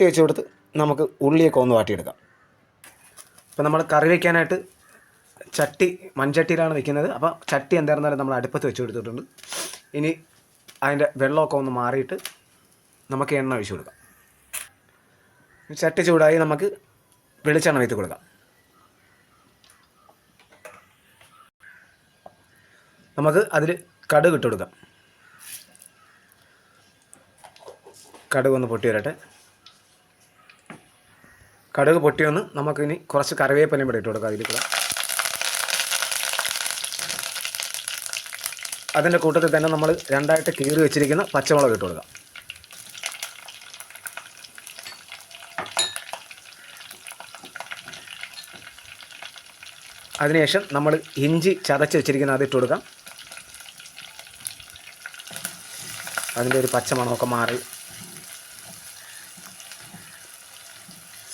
ചട്ടി വെച്ച് കൊടുത്ത് നമുക്ക് ഉള്ളിയൊക്കെ ഒന്ന് വാട്ടിയെടുക്കാം. അപ്പോൾ നമ്മൾ കറി വയ്ക്കാനായിട്ട് ചട്ടി മൺചട്ടിയിലാണ് വെക്കുന്നത്. അപ്പോൾ ചട്ടി എന്തായിരുന്നാലും നമ്മൾ അടുപ്പത്ത് വെച്ച് കൊടുത്തിട്ടുണ്ട്. ഇനി അതിന്റെ വെള്ളമൊക്കെ ഒന്ന് മാറിയിട്ട് നമുക്ക് എണ്ണ ഒഴിച്ചു കൊടുക്കാം. ചട്ടി ചൂടായി നമുക്ക് വെളിച്ചെണ്ണ വെച്ച് കൊടുക്കാം. നമുക്ക് അതിൽ കടുക് ഇട്ട് കൊടുക്കാം. കടുക് ഒന്ന് പൊട്ടി വരട്ടെ കടുക് പൊട്ടി വന്ന് നമുക്കിനി കുറച്ച് കറിവേപ്പിലയും കൂടെ ഇട്ട് കൊടുക്കാം അതിൽ കൂടെ അതിന്റെ കൂട്ടത്തിൽ തന്നെ നമ്മൾ രണ്ടായിട്ട് കീറി വെച്ചിരിക്കുന്ന പച്ചമുളക് ഇട്ട് കൊടുക്കാം. അതിനുശേഷം നമ്മൾ ഇഞ്ചി ചതച്ച് വെച്ചിരിക്കുന്ന അത് ഇട്ട് കൊടുക്കാം. അതിന്റെ ഒരു പച്ചമണമൊക്കെ മാറി.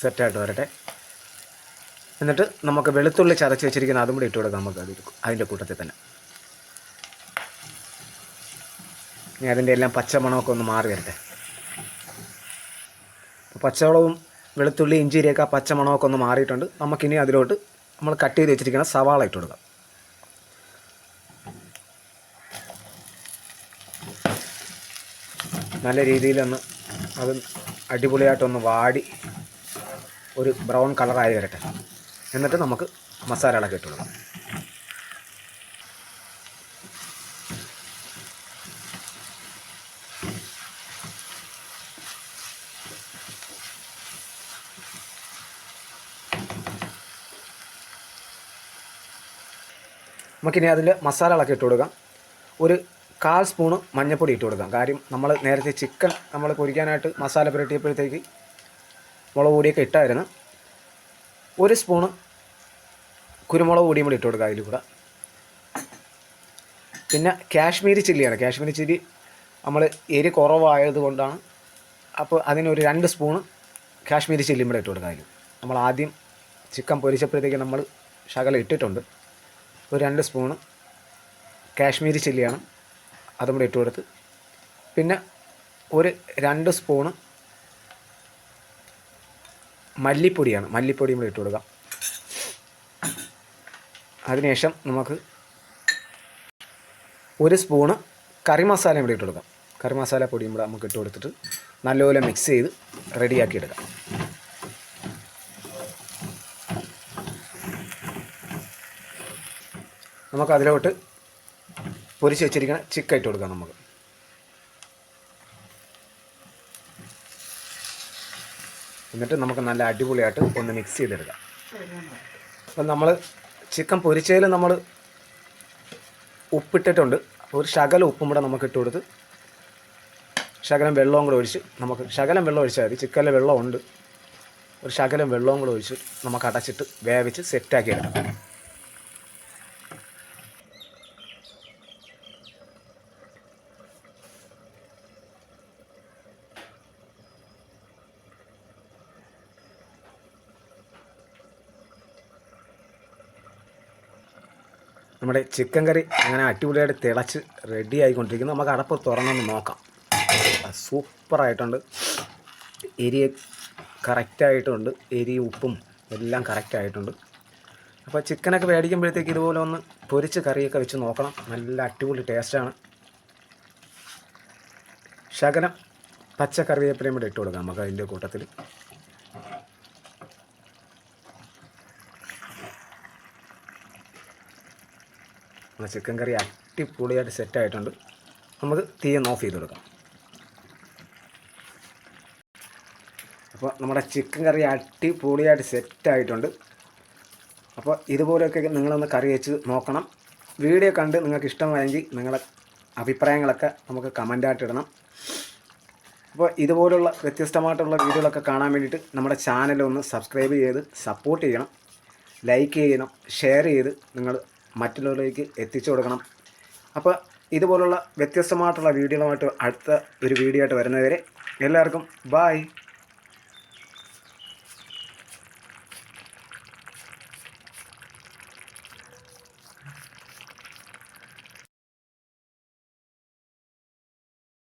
സെറ്റായിട്ട് വരട്ടെ. എന്നിട്ട് നമുക്ക് വെളുത്തുള്ളി ചതച്ച് വെച്ചിരിക്കുന്ന അതും കൂടി ഇട്ട് കൊടുക്കാം നമുക്ക് അത് അതിന്റെ കൂട്ടത്തിൽ തന്നെ. ഇനി അതിന്റെ എല്ലാം പച്ചമണമൊക്കെ ഒന്ന് മാറി വരട്ടെ. പച്ചമുളകും വെളുത്തുള്ളി ഇഞ്ചിരിയൊക്കെ ആ പച്ചമണമൊക്കെ ഒന്ന് മാറിയിട്ടുണ്ട്. നമുക്കിനി അതിലോട്ട് നമ്മൾ കട്ട് ചെയ്ത് വെച്ചിരിക്കുന്ന സവാള ഇട്ട് കൊടുക്കാം. നല്ല രീതിയിലൊന്ന് അത് അടിപൊളിയായിട്ടൊന്ന് വാടി ഒരു ബ്രൗൺ കളറായി വരട്ടെ. എന്നിട്ട് നമുക്ക് മസാല ഇട്ട് കൊടുക്കാം. നമുക്കിനി അതിൽ മസാലകളൊക്കെ ഇട്ട് കൊടുക്കാം. ഒരു കാൽ സ്പൂണ് മഞ്ഞൾപ്പൊടി ഇട്ട് കൊടുക്കാം. കാര്യം നമ്മൾ നേരത്തെ ചിക്കൻ നമ്മൾ പൊരിക്കാനായിട്ട് മസാല പുരട്ടിയപ്പോഴത്തേക്ക് മുളക് പൊടിയൊക്കെ ഇട്ടായിരുന്നു. ഒരു സ്പൂണ് കുരുമുളക് പൊടിയും കൂടി ഇട്ട് കൊടുക്കുക അതിൽ കൂടെ. പിന്നെ കാശ്മീരി ചില്ലിയാണ്. കാശ്മീരി ചില്ലി നമ്മൾ എരി കുറവായത് കൊണ്ടാണ്. അപ്പോൾ അതിനൊരു രണ്ട് സ്പൂണ് കാശ്മീരി ചില്ലിയും കൂടെ ഇട്ട് കൊടുക്കുക അതിൽ. നമ്മൾ ആദ്യം ചിക്കൻ പൊരിച്ചപ്പോഴത്തേക്ക് നമ്മൾ ശകലം ഇട്ടിട്ടുണ്ട്. ഒരു രണ്ട് സ്പൂണ് കാശ്മീരി ചില്ലിയാണ് അതും കൂടെ ഇട്ട് കൊടുത്ത്. പിന്നെ ഒരു രണ്ട് സ്പൂണ് മല്ലിപ്പൊടിയാണ്. മല്ലിപ്പൊടിയും നമ്മൾ ഇട്ട് കൊടുക്കാം. അതിനുശേഷം നമുക്ക് ഒരു സ്പൂണ് കറി മസാല കൂടി ഇട്ട് കൊടുക്കാം. കറി മസാല പൊടിയും കൂടെ നമുക്ക് ഇട്ട് കൊടുത്തിട്ട് നല്ലപോലെ മിക്സ് ചെയ്ത് റെഡിയാക്കി എടുക്കാം. നമുക്ക് അതിലോട്ട് പൊരിച്ച് വെച്ചിരിക്കുന്ന ചിക്കൻ ഇട്ട് കൊടുക്കാം നമുക്ക്. എന്നിട്ട് നമുക്ക് നല്ല അടിപൊളിയായിട്ട് ഒന്ന് മിക്സ് ചെയ്തെടുക്കാം. അപ്പം നമ്മൾ ചിക്കൻ പൊരിച്ചതിൽ നമ്മൾ ഉപ്പിട്ടിട്ടുണ്ട്. ഒരു ശകലം ഉപ്പും കൂടെ നമുക്ക് ഇട്ട് കൊടുത്ത് ശകലം വെള്ളവും കൂടെ ഒഴിച്ച് നമുക്ക് ശകലം വെള്ളം ഒഴിച്ചാൽ മതി. ചിക്കനിൽ വെള്ളമുണ്ട്. ഒരു ശകലം വെള്ളവും കൂടെ ഒഴിച്ച് നമുക്ക് അടച്ചിട്ട് വേവിച്ച് സെറ്റാക്കി എടുക്കാം. നമ്മുടെ ചിക്കൻ കറി അങ്ങനെ അടിപൊളിയായിട്ട് തിളച്ച് റെഡി ആയിക്കൊണ്ടിരിക്കുന്നു. നമുക്ക് അടപ്പ് തുറന്നൊന്ന് നോക്കാം. സൂപ്പറായിട്ടുണ്ട് എരി കറക്റ്റായിട്ടുണ്ട് എരി ഉപ്പും എല്ലാം കറക്റ്റായിട്ടുണ്ട് അപ്പോൾ ചിക്കനൊക്കെ മേടിക്കുമ്പോഴത്തേക്ക് ഇതുപോലെ ഒന്ന് പൊരിച്ച് കറിയൊക്കെ വെച്ച് നോക്കണം. നല്ല അടിപൊളി ടേസ്റ്റാണ് ശകലം പച്ച കറിവേപ്പിലയും കൂടെ ഇട്ട് കൊടുക്കാം നമുക്ക് അതിന്റെ കൂട്ടത്തിൽ നമ്മുടെ ചിക്കൻ കറി അടിപൊളിയായിട്ട് സെറ്റായിട്ടുണ്ട് നമുക്ക് തീ ഒന്ന് ഓഫ് ചെയ്ത് കൊടുക്കാം. അപ്പോൾ നമ്മുടെ ചിക്കൻ കറി അടിപൊളിയായിട്ട് സെറ്റായിട്ടുണ്ട് അപ്പോൾ ഇതുപോലെയൊക്കെ നിങ്ങളൊന്ന് കറി വെച്ച് നോക്കണം. വീഡിയോ കണ്ട് നിങ്ങൾക്ക് ഇഷ്ടമായെങ്കിൽ നിങ്ങളുടെ അഭിപ്രായങ്ങളൊക്കെ നമുക്ക് കമന്റായിട്ട് ഇടണം. അപ്പോൾ ഇതുപോലുള്ള വ്യത്യസ്തമായിട്ടുള്ള വീഡിയോകളൊക്കെ കാണാൻ വേണ്ടിയിട്ട് നമ്മുടെ ചാനൽ ഒന്ന് സബ്സ്ക്രൈബ് ചെയ്ത് സപ്പോർട്ട് ചെയ്യണം. ലൈക്ക് ചെയ്യണം ഷെയർ ചെയ്ത് നിങ്ങൾ മറ്റുള്ളവരിലേക്ക് എത്തിച്ചു കൊടുക്കണം. അപ്പോൾ ഇതുപോലുള്ള വ്യത്യസ്തമായിട്ടുള്ള വീഡിയോകളുമായിട്ട് അടുത്ത ഒരു വീഡിയോ ആയിട്ട് വരുന്നവരെ എല്ലാവർക്കും ബായ്